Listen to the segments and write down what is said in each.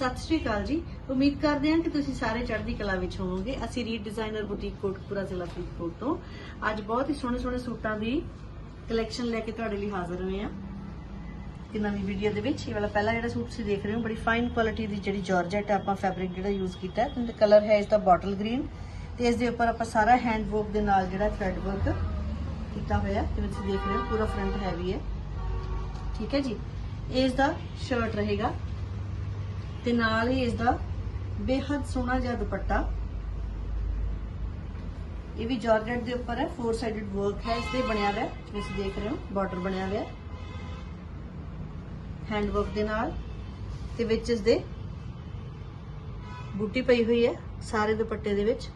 ਸਤਿ ਸ਼੍ਰੀ ਅਕਾਲ ਜੀ। ਉਮੀਦ ਕਰਦੇ ਹਾਂ ਕਿ ਤੁਸੀਂ ਸਾਰੇ ਚੜ੍ਹਦੀ ਕਲਾ ਵਿੱਚ ਹੋਵੋਗੇ। ਅਸੀਂ ਰੀਡ ਡਿਜ਼ਾਈਨਰ ਬੁਟੀਕ ਕੋਟਪੁਰਾ ਜ਼ਿਲ੍ਹਾ ਫਰੀਦਕੋਟ ਤੋਂ। ਅੱਜ ਬਹੁਤ ਹੀ ਸੋਹਣੇ ਸੋਹਣੇ ਸੂਟਾਂ ਦੀ ਕਲੈਕਸ਼ਨ ਲੈ ਕੇ ਤੁਹਾਡੇ ਲਈ ਹਾਜ਼ਰ ਹੋਏ ਹਾਂ। ਕਿ ਨਵੀਂ ਵੀਡੀਓ ਦੇ ਵਿੱਚ ਇਹ ਵਾਲਾ ਪਹਿਲਾ ਜਿਹੜਾ ਸੂਟ ਤੁਸੀਂ ਦੇਖ ਰਹੇ ਹੋ, ਬੜੀ ਫਾਈਨ ਕੁਆਲਿਟੀ ਦੀ ਜਿਹੜੀ ਜਾਰਜਟ ਆਪਾਂ ਫੈਬਰਿਕ ਜਿਹੜਾ ਯੂਜ਼ ਕੀਤਾ ਹੈ। ਤੇ ਕਲਰ ਹੈ ਇਸ ਦਾ ਬੋਟਲ ਗ੍ਰੀਨ ਤੇ ਇਸ ਦੇ ਉੱਪਰ ਆਪਾਂ ਸਾਰਾ ਹੈਂਡ ਵਰਕ ਦੇ ਨਾਲ ਜਿਹੜਾ ਥ੍ਰੈਡ ਵਰਕ ਕੀਤਾ ਹੋਇਆ ਜਿਵੇਂ ਤੁਸੀਂ ਦੇਖ ਰਹੇ ਹੋ, ਪੂਰਾ ਫਰੰਟ ਹੈਵੀ ਹੈ। ਠੀਕ ਹੈ ਜੀ। ਇਹ ਇਸ ਦਾ ਸ਼ਰਟ ਰਹੇਗਾ। ਤੇ ਨਾਲ ਹੀ ਇਸ ਦਾ ਬੇਹੱਦ ਸੋਹਣਾ ਜਿਹਾ ਦੁਪੱਟਾ। ਇਹ ਵੀ ਜਾਰਜਟ ਦੇ ਉੱਪਰ ਹੈ ਫੋਰ ਸਾਈਡਡ ਵਰਕ ਹੈ, ਇਸ ਤੇ ਬਣਿਆ ਹੋਇਆ ਹੈ ਤੁਸੀਂ ਦੇਖ ਰਹੇ ਹੋ ਬਾਰਡਰ ਬਣਿਆ ਹੋਇਆ ਹੈਂਡ ਵਰਕ ਦੇ ਨਾਲ ਤੇ ਵਿੱਚ ਇਸ ਦੇ ਬੂਟੀ ਪਈ ਹੋਈ ਹੈ, ਸਾਰੇ ਦੁਪੱਟੇ ਦੇ ਵਿੱਚ।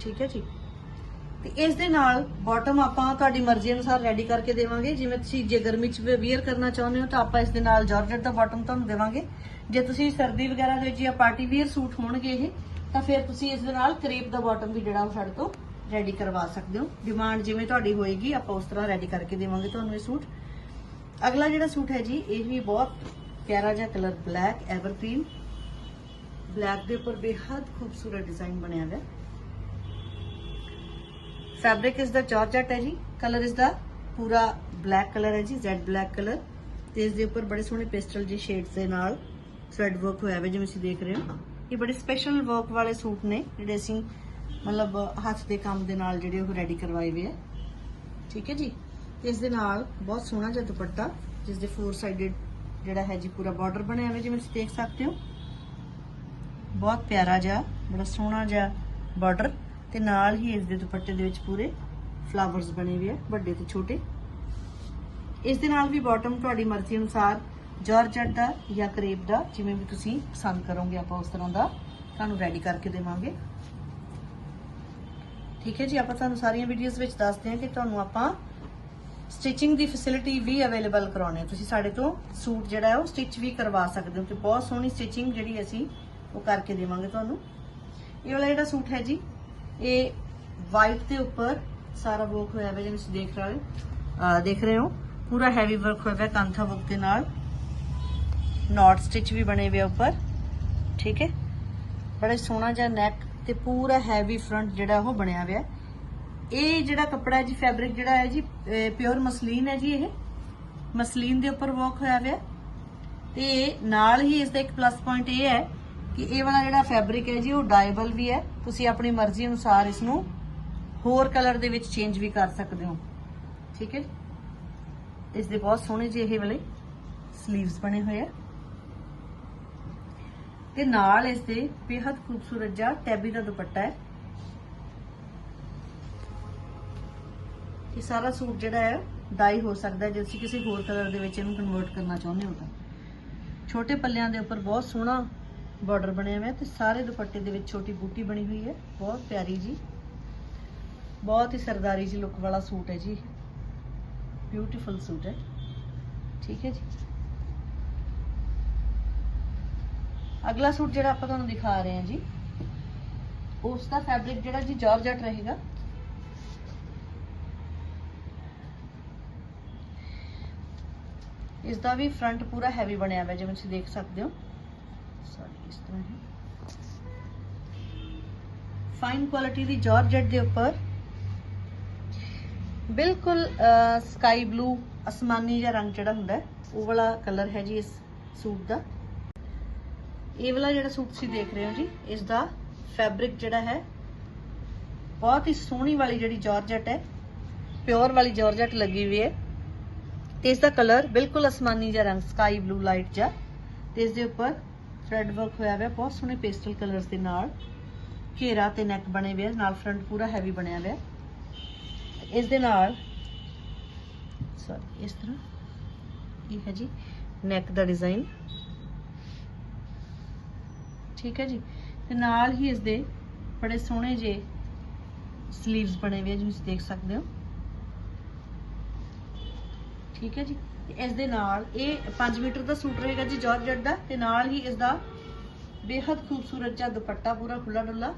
ਠੀਕ ਹੈ ਜੀ। ਤੇ ਇਸ ਦੇ ਨਾਲ ਬਾਟਮ ਆਪਾਂ ਤੁਹਾਡੀ ਮਰਜ਼ੀ ਅਨੁਸਾਰ ਰੈਡੀ ਕਰਕੇ ਦੇਵਾਂਗੇ। ਜਿਵੇਂ ਤੁਸੀਂ ਜੇ ਗਰਮੀ ਚ ਵੇਅਰ ਕਰਨਾ ਚਾਹੁੰਦੇ ਹੋ ਤਾਂ ਆਪਾਂ ਇਸ ਦੇ ਨਾਲ ਜਾਰਜਟ ਦਾ ਬਾਟਮ ਤੁਹਾਨੂੰ ਦੇਵਾਂਗੇ। ਜੇ ਤੁਸੀਂ ਸਰਦੀ ਵਗੈਰਾ ਦੇ ਵਿੱਚ ਜਾਂ ਪਾਰਟੀ ਵੇਅਰ ਸੂਟ ਹੋਣਗੇ ਇਹ, ਤਾਂ ਫਿਰ ਤੁਸੀਂ ਇਸ ਦੇ ਨਾਲ ਕਰੇਪ ਦਾ ਬਾਟਮ ਵੀ ਜਿਹੜਾ ਉਹ ਸਾਡੇ ਤੋਂ ਰੈਡੀ ਕਰਵਾ ਸਕਦੇ ਹੋ। ਡਿਮਾਂਡ ਜਿਵੇਂ ਤੁਹਾਡੀ ਹੋਏਗੀ, ਆਪਾਂ ਉਸ ਤਰ੍ਹਾਂ ਰੈਡੀ ਕਰਕੇ ਦੇਵਾਂਗੇ ਤੁਹਾਨੂੰ ਇਹ ਸੂਟ। ਅਗਲਾ ਜਿਹੜਾ ਸੂਟ ਹੈ ਜੀ, ਇਹ ਵੀ ਬਹੁਤ ਪਿਆਰਾ ਜਿਹਾ ਕਲਰ ਬਲੈਕ ਐਵਰਗ੍ਰੀਨ ਬਲੈਕ ਦੇ ਉੱਪਰ ਬੇਹੱਦ ਖੂਬਸੂਰਤ ਡਿਜ਼ਾਈਨ ਬਣਿਆ ਹੋਇਆ। ਹੈ ਫੈਬਰਿਕ ਇਸ ਦਾ ਜਾਰਜਟ ਹੈ ਜੀ, ਕਲਰ ਇਸ ਦਾ ਪੂਰਾ ਬਲੈਕ ਕਲਰ ਹੈ ਜੀ ਜ਼ੈਡ ਬਲੈਕ ਕਲਰ। ਤੇ ਇਸ ਦੇ ਉੱਪਰ ਬੜੇ ਸੋਹਣੇ ਪੇਸਟਲ ਜੀ ਸ਼ੇਡਸ ਦੇ ਨਾਲ ਥ੍ਰੈਡ ਵਰਕ ਹੋਇਆ ਹੈ ਜਿਵੇਂ ਤੁਸੀਂ ਦੇਖ ਰਹੇ ਹੋ। ਇਹ ਬੜੇ ਸਪੈਸ਼ਲ ਵਰਕ ਵਾਲੇ ਸੂਟ ਨੇ, ਜਿਹੜੇ ਅਸੀਂ ਮਤਲਬ ਹੱਥ ਦੇ ਕੰਮ ਦੇ ਨਾਲ ਜਿਹੜੇ ਉਹ ਰੈਡੀ ਕਰਵਾਏ ਹੋਏ ਆ। ਠੀਕ ਹੈ ਜੀ? ਤੇ ਇਸ ਦੇ ਨਾਲ ਬਹੁਤ ਸੋਹਣਾ ਜਿਹਾ ਦੁਪੱਟਾ, ਜਿਸ ਦੇ ਫੋਰ ਸਾਈਡਡ ਜਿਹੜਾ ਹੈ ਜੀ, ਪੂਰਾ ਬਾਰਡਰ ਬਣਿਆ ਹੋਇਆ ਜਿਵੇਂ ਤੁਸੀਂ ਦੇਖ ਸਕਦੇ ਹੋ। ਬਹੁਤ ਪਿਆਰਾ ਜਿਹਾ, ਬੜਾ ਸੋਹਣਾ ਜਿਹਾ ਬਾਰਡਰ ਤੇ ਨਾਲ ਹੀ ਇਸ ਦੇ ਦੁਪੱਟੇ ਦੇ ਵਿੱਚ ਪੂਰੇ ਫਲਾਵਰਸ ਬਣੇ ਹੋਏ ਆ, ਵੱਡੇ ਤੇ ਛੋਟੇ। ਇਸ ਦੇ ਨਾਲ ਵੀ ਬਾਟਮ ਤੁਹਾਡੀ ਮਰਜ਼ੀ ਅਨੁਸਾਰ ਜਾਰਜਟ ਦਾ ਜਾਂ ਕਰੇਪ ਦਾ, ਜਿਵੇਂ ਵੀ ਤੁਸੀਂ ਪਸੰਦ ਕਰੋਗੇ, ਆਪਾਂ ਉਸ ਤਰ੍ਹਾਂ ਦਾ ਤੁਹਾਨੂੰ ਰੈਡੀ ਕਰਕੇ ਦੇਵਾਂਗੇ। ਠੀਕ ਹੈ ਜੀ, ਆਪਾਂ ਤੁਹਾਨੂੰ ਸਾਰੀਆਂ ਵੀਡੀਓਜ਼ ਵਿੱਚ ਦੱਸਦੇ ਹਾਂ ਕਿ ਤੁਹਾਨੂੰ ਆਪਾਂ ਸਟਿਚਿੰਗ ਦੀ ਫੈਸਿਲਿਟੀ ਵੀ ਅਵੇਲੇਬਲ ਕਰਾਉਣੇ ਤੁਸੀਂ ਸਾਡੇ ਤੋਂ ਸੂਟ ਜਿਹੜਾ ਹੈ ਉਹ ਸਟਿਚ ਵੀ ਕਰਵਾ ਸਕਦੇ ਹੋ ਤੇ ਬਹੁਤ ਸੋਹਣੀ ਸਟਿਚਿੰਗ ਜਿਹੜੀ ਅਸੀਂ ਉਹ ਕਰਕੇ ਦੇਵਾਂਗੇ ਤੁਹਾਨੂੰ। ਇਹ ਵਾਲਾ ਜਿਹੜਾ ਸੂਟ ਹੈ ਜੀ ਇਹ ਵਾਈਟ ਦੇ ਉੱਪਰ ਸਾਰਾ ਵਰਕ ਹੋਇਆ ਹੈ ਜਿਵੇਂ ਤੁਸੀਂ ਦੇਖ ਰਹੇ ਹੋ ਦੇਖ ਰਹੇ ਹੋ, ਪੂਰਾ ਹੈਵੀ ਵਰਕ ਹੋਇਆ ਹੈ ਕਾਂਥਾ ਵਰਕ ਦੇ ਨਾਲ। ਨਾਟ ਸਟਿਚ ਵੀ ਬਣੇ ਹੋਏ ਆ ਉੱਪਰ, ਠੀਕ ਹੈ? ਬੜਾ ਸੋਹਣਾ ਜਿਹਾ ਨੈਕ ਤੇ ਪੂਰਾ ਹੈਵੀ ਫਰੰਟ ਜਿਹੜਾ ਉਹ ਬਣਿਆ ਹੋਇਆ। ਇਹ ਜਿਹੜਾ ਕੱਪੜਾ ਜੀ ਫੈਬਰਿਕ ਜਿਹੜਾ ਹੈ ਜੀ ਪਿਓਰ ਮਸਲੀਨ ਹੈ ਜੀ ਇਹ। ਮਸਲੀਨ ਦੇ ਉੱਪਰ ਵਰਕ ਹੋਇਆ ਹੋਇਆ ਹੈ ਤੇ ਨਾਲ ਹੀ ਇਸ ਦਾ ਇੱਕ ਪਲੱਸ ਪੁਆਇੰਟ ਇਹ ਹੈ ਕਿ ਇਹ ਵਾਲਾ ਜਿਹੜਾ ਫੈਬਰਿਕ ਹੈ ਜੀ, ਉਹ ਡਾਇਬਲ ਵੀ ਹੈ। ਤੁਸੀਂ ਆਪਣੀ ਮਰਜ਼ੀ ਅਨੁਸਾਰ ਇਸ ਨੂੰ ਹੋਰ ਕਲਰ ਦੇ ਵਿੱਚ ਚੇਂਜ ਵੀ ਕਰ ਸਕਦੇ ਹੋ। ਠੀਕ ਹੈ? ਇਸ ਦੇ ਬਹੁਤ ਸੋਹਣੇ ਜਿਹੇ ਇਹ ਵਾਲੇ 슬ੀਵਸ ਬਣੇ ਹੋਏ ਆ। ਤੇ ਨਾਲ ਇਸ ਦੇ ਬੇहद ਖੂਬਸੂਰਤ ਜਿਹਾ ਟੈਬੀ ਦਾ ਦੁਪੱਟਾ ਹੈ। ਇਹ ਸਾਰਾ ਸੂਟ ਜਿਹੜਾ ਹੈ ਡਾਈ ਹੋ ਸਕਦਾ ਜੇ ਤੁਸੀਂ ਕਿਸੇ ਹੋਰ ਕਲਰ ਦੇ ਵਿੱਚ ਇਹਨੂੰ ਕਨਵਰਟ ਕਰਨਾ ਚਾਹੁੰਦੇ ਹੋ ਤਾਂ। ਛੋਟੇ ਪੱਲਿਆਂ ਦੇ ਉੱਪਰ ਬਹੁਤ ਸੋਹਣਾ ਬਾਰਡਰ ਬਣਿਆ ਹੋਇਆ ਤੇ ਸਾਰੇ ਦੁਪੱਟੇ ਦੇ ਵਿੱਚ ਛੋਟੀ ਬੂਟੀ ਬਣੀ ਹੋਈ ਹੈ। ਬਹੁਤ ਪਿਆਰੀ ਜੀ। ਬਹੁਤ ਹੀ ਸਰਦਾਰੀ ਜੀ ਲੁੱਕ ਵਾਲਾ ਸੂਟ ਹੈ ਜੀ। ਬਿਊਟੀਫੁਲ ਸੂਟ ਹੈ। ਠੀਕ ਹੈ ਜੀ। ਅਗਲਾ ਸੂਟ ਜਿਹੜਾ ਆਪਾਂ ਤੁਹਾਨੂੰ ਦਿਖਾ ਰਹੇ ਹਾਂ ਜੀ, ਉਸ ਦਾ ਫੈਬਰਿਕ ਜਿਹੜਾ ਜੀ ਜਾਰਜਟ ਰਹੇਗਾ। ਇਸ ਦਾ ਵੀ ਫਰੰਟ ਪੂਰਾ ਹੈਵੀ ਬਣਿਆ ਹੋਇਆ, ਜਿਵੇਂ ਤੁਸੀਂ ਦੇਖ ਸਕਦੇ ਹੋ। ਇਸ ਤਰ੍ਹਾਂ ਹੈ। ਫਾਈਨ ਕੁਆਲਿਟੀ ਦੀ ਜਾਰਜਟ ਦੇ ਉੱਪਰ ਬਿਲਕੁਲ ਸਕਾਈ ਬਲੂ ਅਸਮਾਨੀ ਜਿਹਾ ਰੰਗ ਜਿਹੜਾ ਹੁੰਦਾ ਉਹ ਵਾਲਾ ਕਲਰ ਹੈ ਜੀ ਇਸ ਸੂਟ ਦਾ। ਇਹ ਵਾਲਾ ਜਿਹੜਾ ਸੂਟ ਤੁਸੀਂ ਦੇਖ ਰਹੇ ਹੋ ਜੀ, ਇਸ ਦਾ ਫੈਬਰਿਕ ਜਿਹੜਾ ਹੈ, ਬਹੁਤ ਹੀ ਸੋਹਣੀ ਵਾਲੀ ਜਿਹੜੀ ਜਾਰਜਟ ਹੈ ਪਿਓਰ ਵਾਲੀ ਜਾਰਜਟ ਲੱਗੀ ਹੋਈ ਹੈ। ਤੇ ਇਸ ਦਾ ਕਲਰ ਬਿਲਕੁਲ ਅਸਮਾਨੀ ਜਿਹਾ ਰੰਗ ਸਕਾਈ ਬਲੂ ਲਾਈਟ ਜਿਹਾ। ਤੇ ਇਸ ਦੇ ਉੱਪਰ ਥ੍ਰੈਡ ਵਰਕ ਹੋਇਆ ਹੋਇਆ, ਬਹੁਤ ਸੋਹਣੇ ਪੇਸਟਲ ਕਲਰਸ ਦੇ ਨਾਲ। ਘੇਰਾ ਤੇ ਨੈਕ ਬਣੇ ਹੋਏ ਨਾਲ ਫਰੰਟ ਪੂਰਾ ਹੈਵੀ ਬਣਿਆ ਹੋਇਆ। ਇਸ ਦੇ ਨਾਲ ਸੌਰੀ ਇਸ ਤਰ੍ਹਾਂ। ਇਹ ਹੈ ਜੀ ਨੈਕ ਦਾ ਡਿਜ਼ਾਈਨ ਠੀਕ ਹੈ ਜੀ? ਤੇ ਨਾਲ ਹੀ ਇਸ ਦੇ ਬੜੇ ਸੋਹਣੇ ਜੇ ਸਲੀਵਸ ਬਣੇ ਹੋਏ ਆ, ਜਿਵੇਂ ਤੁਸੀਂ ਦੇਖ ਸਕਦੇ ਹੋ। ਠੀਕ ਹੈ ਜੀ? ਇਸ ਦੇ ਨਾਲ, ਇਹ 5 ਮੀਟਰ ਦਾ ਸੂਟ ਰਹੇਗਾ ਜੀ ਜਾਰਜਟ ਦਾ ਤੇ ਨਾਲ ਹੀ ਇਸ ਦਾ ਬੇहद ਖੂਬਸੂਰਤ ਜਿਹਾ ਦੁਪੱਟਾ ਪੂਰਾ ਖੁੱਲਾ ਡੁੱਲਾ।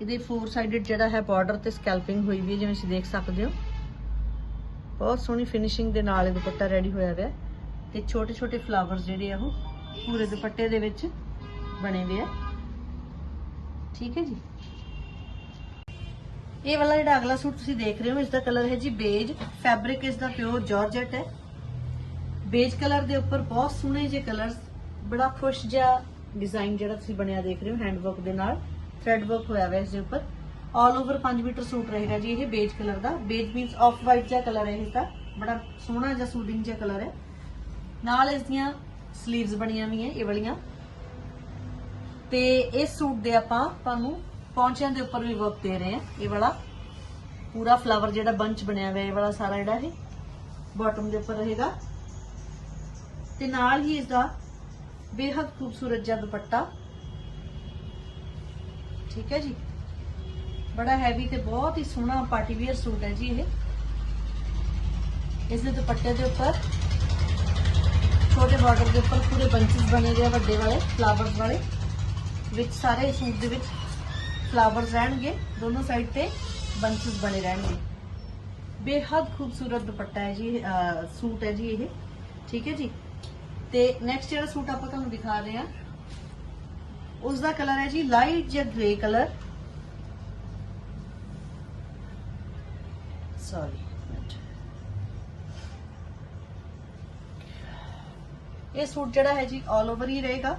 ਇਹਦੇ ਫੋਰ ਸਾਈਡਡ ਜਿਹੜਾ ਹੈ ਬਾਰਡਰ ਤੇ ਸਕੈਲਪਿੰਗ ਹੋਈ ਵੀ ਹੈ, ਜਿਵੇਂ ਤੁਸੀਂ ਦੇਖ ਸਕਦੇ ਹੋ। ਬਹੁਤ ਸੋਹਣੀ ਫਿਨਿਸ਼ਿੰਗ ਦੇ ਨਾਲ ਇਹ ਦੁਪੱਟਾ ਰੈਡੀ ਹੋਇਆ ਹੋਇਆ ਤੇ ਛੋਟੇ ਛੋਟੇ ਫਲਾਵਰਸ ਜਿਹੜੇ ਆ ਉਹ ਪੂਰੇ ਦੁਪੱਟੇ ਦੇ ਵਿੱਚ ਬਣੇ ਹੋਏ ਆ। ਠੀਕ ਹੈ ਜੀ? ਇਹ ਵਾਲਾ ਜਿਹੜਾ ਅਗਲਾ ਸੂਟ ਤੁਸੀਂ ਦੇਖ ਰਹੇ ਹੋ, ਇਸ ਦਾ ਕਲਰ ਹੈ ਜੀ ਬੇਜ। ਫੈਬਰਿਕ ਇਸ ਦਾ ਪਿਓਰ ਜਾਰਜਟ ਹੈ। ਬੇਜ ਕਲਰ ਦੇ ਉੱਪਰ ਬਹੁਤ ਸੋਹਣੇ ਜਿਹੇ ਕਲਰਸ, ਬੜਾ ਖੁਸ਼ ਜਿਹਾ ਡਿਜ਼ਾਈਨ ਜਿਹੜਾ ਤੁਸੀਂ ਬਣਿਆ ਦੇਖ ਰਹੇ ਹੋ ਹੈਂਡ ਵਰਕ ਦੇ ਨਾਲ ਥ੍ਰੈਡ ਵਰਕ ਹੋਇਆ ਹੋਇਆ ਇਸ ਦੇ ਉੱਪਰ। ਆਲ ਓਵਰ 5 ਮੀਟਰ ਸੂਟ ਰਹੇਗਾ ਜੀ ਇਹ ਬੇਜ ਕਲਰ ਦਾ। ਬੇਜ ਮੀਨਸ ਆਫ ਵਾਈਟ ਜਿਹਾ ਕਲਰ ਹੈ ਇਸ ਦਾ ਬੜਾ ਸੋਹਣਾ ਜਿਹਾ ਸੂਡਿੰਗ ਜਿਹਾ ਕਲਰ ਹੈ। ਨਾਲ ਇਸ ਦੀਆਂ 슬ੀਵਸ ਬਣੀਆਂ ਵੀ ਹੈ, ਇਹ ਵਾਲੀਆਂ। ਤੇ ਇਸ ਸੂਟ ਦੇ ਆਪਾਂ ਤੁਹਾਨੂੰ ਪੌਂਚਿਆਂ ਦੇ ਉੱਪਰ ਵੀ ਵਰਕ ਦੇ ਰਹੇ ਹਾਂ ਇਹ ਵਾਲਾ ਪੂਰਾ ਫਲਾਵਰ ਜਿਹੜਾ ਬੰਚ ਬਣਿਆ ਹੋਇਆ, ਇਹ ਵਾਲਾ ਸਾਰਾ ਜਿਹੜਾ ਇਹ ਬਾਟਮ ਦੇ ਉੱਪਰ ਰਹੇਗਾ। ਤੇ ਨਾਲ ਹੀ ਇਸ ਦਾ ਬੇहद ਖੂਬਸੂਰਤ ਜਿਹਾ ਦੁਪੱਟਾ। ਠੀਕ ਹੈ ਜੀ? ਬੜਾ ਹੈਵੀ ਤੇ ਬਹੁਤ ਹੀ ਸੋਹਣਾ ਪਾਰਟੀ ਵੇਅਰ ਸੂਟ ਹੈ ਜੀ ਇਹ। ਇਸ ਦੇ ਦੁਪੱਟੇ ਦੇ ਉੱਪਰ ਛੋਟੇ ਬਾਰਡਰ ਦੇ ਉੱਪਰ ਪੂਰੇ ਬੰਚਸ ਬਣੇ ਹੋਏ ਆ ਵੱਡੇ ਵਾਲੇ ਫਲਾਵਰਸ ਵਾਲੇ, ਵਿੱਚ ਸਾਰੇ ਸੂਟ ਦੇ ਵਿੱਚ ਫਲਾਵਰਸ ਰਹਿਣਗੇ ਦੋਨੋਂ ਸਾਈਡ ਤੇ ਬੰਚਸ ਬਣੇ ਰਹਿਣਗੇ ਬੇहद ਖੂਬਸੂਰਤ ਦੁਪੱਟਾ ਹੈ ਜੀ ਇਹ, ਸੂਟ ਹੈ ਜੀ ਇਹ ਠੀਕ ਹੈ ਜੀ ਤੇ ਨੈਕਸਟ ਜਿਹੜਾ ਸੂਟ ਆਪਾਂ ਤੁਹਾਨੂੰ ਦਿਖਾ ਰਹੇ ਹਾਂ ਉਸ ਦਾ ਕਲਰ ਹੈ ਜੀ ਲਾਈਟ ਜਿਹਾ ਗ੍ਰੇ ਕਲਰ ਸੌਰੀ ਇਹ ਸੂਟ ਜਿਹੜਾ ਹੈ ਜੀ ਆਲ ਓਵਰ ਹੀ ਰਹੇਗਾ।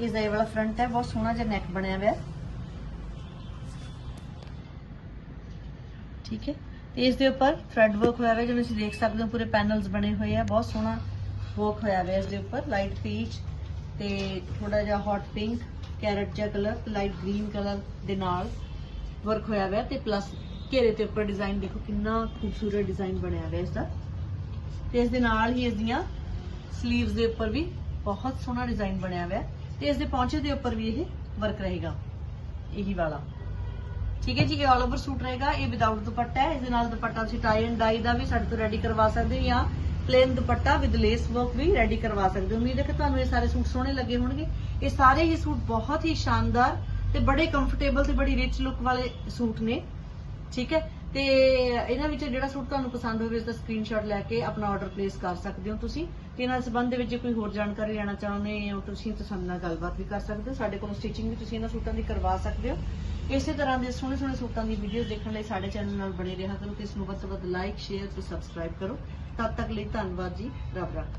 ਇਸ ਦਾ ਇਹ ਵਾਲਾ ਫਰੰਟ ਹੈ ਬਹੁਤ ਸੋਹਣਾ ਜਿਹਾ ਨੈਕ ਬਣਿਆ ਹੋਇਆ ਹੈ। ਠੀਕ ਹੈ? ਤੇ ਇਸ ਦੇ ਉੱਪਰ ਥ੍ਰੈਡ ਵਰਕ ਹੋਇਆ ਹੋਇਆ, ਜਿਵੇਂ ਤੁਸੀਂ ਦੇਖ ਸਕਦੇ ਹੋ, ਪੂਰੇ ਪੈਨਲਸ ਬਣੇ ਹੋਏ ਆ, ਬਹੁਤ ਸੋਹਣਾ ਵਰਕ ਹੋਇਆ ਹੋਇਆ ਇਸ ਦੇ ਉੱਪਰ ਲਾਈਟ ਪੀਚ ਤੇ ਥੋੜਾ ਜਿਹਾ ਹੌਟ ਪਿੰਕ ਕੈਰਟ ਜਿਹਾ ਕਲਰ ਲਾਈਟ ਗ੍ਰੀਨ ਕਲਰ ਦੇ ਨਾਲ ਵਰਕ ਹੋਇਆ ਹੋਇਆ ਤੇ ਪਲੱਸ ਘੇਰੇ ਤੇ ਉੱਪਰ ਡਿਜ਼ਾਈਨ ਦੇਖੋ ਕਿੰਨਾ ਖੂਬਸੂਰਤ ਡਿਜ਼ਾਈਨ ਬਣਿਆ ਹੋਇਆ ਇਸ ਦਾ। ਤੇ ਇਸ ਦੇ ਨਾਲ ਹੀ ਇਸ ਦੀਆਂ 슬ੀਵਸ ਦੇ ਉੱਪਰ ਵੀ ਬਹੁਤ ਸੋਹਣਾ ਡਿਜ਼ਾਈਨ ਬਣਿਆ ਹੋਇਆ। ਤੇ ਇਸ ਦੇ ਪੌਂਚੇ ਦੇ ਉੱਪਰ ਵੀ ਇਹ ਵਰਕ ਰਹੇਗਾ। ਇਹੀ ਵਾਲਾ। ਠੀਕ ਹੈ ਜੀ, ਇਹ ਆਲ ਓਵਰ ਸੂਟ ਰਹੇਗਾ, ਇਹ ਵਿਦਆਊਟ ਦੁਪੱਟਾ ਹੈ ਇਸ ਦੇ ਨਾਲ ਦੁਪੱਟਾ ਤੁਸੀਂ ਟਾਈ ਐਂਡ ਡਾਈ ਦਾ ਵੀ ਸਾਡੇ ਤੋਂ ਰੈਡੀ ਕਰਵਾ ਸਕਦੇ ਹੋ ਜਾਂ plain dupatta with lace work we ready ਕਰਵਾ ਸਕਦੇ ਹੋ। ਉਮੀਦ ਹੈ ਕਿ ਤੁਹਾਨੂੰ ਇਹ ਸਾਰੇ ਸੂਟ ਸੋਹਣੇ ਲੱਗੇ ਹੋਣਗੇ। ਇਹ ਸਾਰੇ ਹੀ ਸੂਟ ਬਹੁਤ ਹੀ ਸ਼ਾਨਦਾਰ ਤੇ ਬੜੇ ਕੰਫਰਟੇਬਲ ਤੇ ਬੜੀ ਰਿਚ ਲੁੱਕ ਵਾਲੇ ਸੂਟ ਨੇ, ਠੀਕ ਹੈ। ਤੇ ਇਹਨਾਂ ਵਿੱਚ ਜਿਹੜਾ ਸੂਟ ਤੁਹਾਨੂੰ ਪਸੰਦ ਹੋਵੇ ਉਸ ਦਾ ਸਕਰੀਨਸ਼ਾਟ ਲੈ ਕੇ ਆਪਣਾ ਆਰਡਰ ਪਲੇਸ ਕਰ ਸਕਦੇ ਹੋ ਤੁਸੀਂ। ਤੇ ਇਹਨਾਂ ਸੰਬੰਧ ਦੇ ਵਿੱਚ ਜੇ ਕੋਈ ਹੋਰ ਜਾਣਕਾਰੀ ਲੈਣਾ ਚਾਹੁੰਦੇ ਹੋ ਤੁਸੀਂ ਤਾਂ ਸਾਡੇ ਨਾਲ ਗੱਲਬਾਤ ਵੀ ਕਰ ਸਕਦੇ ਹੋ। ਸਾਡੇ ਕੋਲ ਸਟਿਚਿੰਗ ਵੀ ਤੁਸੀਂ ਇਹਨਾਂ ਸੂਟਾਂ ਦੀ ਕਰਵਾ ਸਕਦੇ ਹੋ। ਇਸੇ ਤਰ੍ਹਾਂ ਦੇ ਸੋਹਣੇ ਸੋਹਣੇ ਸੂਟਾਂ ਦੀ ਵੀਡੀਓਜ਼ ਦੇਖਣ ਲਈ ਸਾਡੇ ਚੈਨਲ ਨਾਲ ਬਣੇ ਰਿਹਾ ਕਰੋ ਤੇ ਇਸ ਨੂੰ ਵੱਧ ਤੋਂ ਵੱਧ ਲਾਈਕ ਸ਼ੇਅਰ ਤੇ ਸਬਸਕ੍ਰਾਈਬ ਕਰੋ। ਤਦ ਤੱਕ ਲਈ ਧੰਨਵਾਦ ਜੀ। ਰੱਬ ਰੱਖ।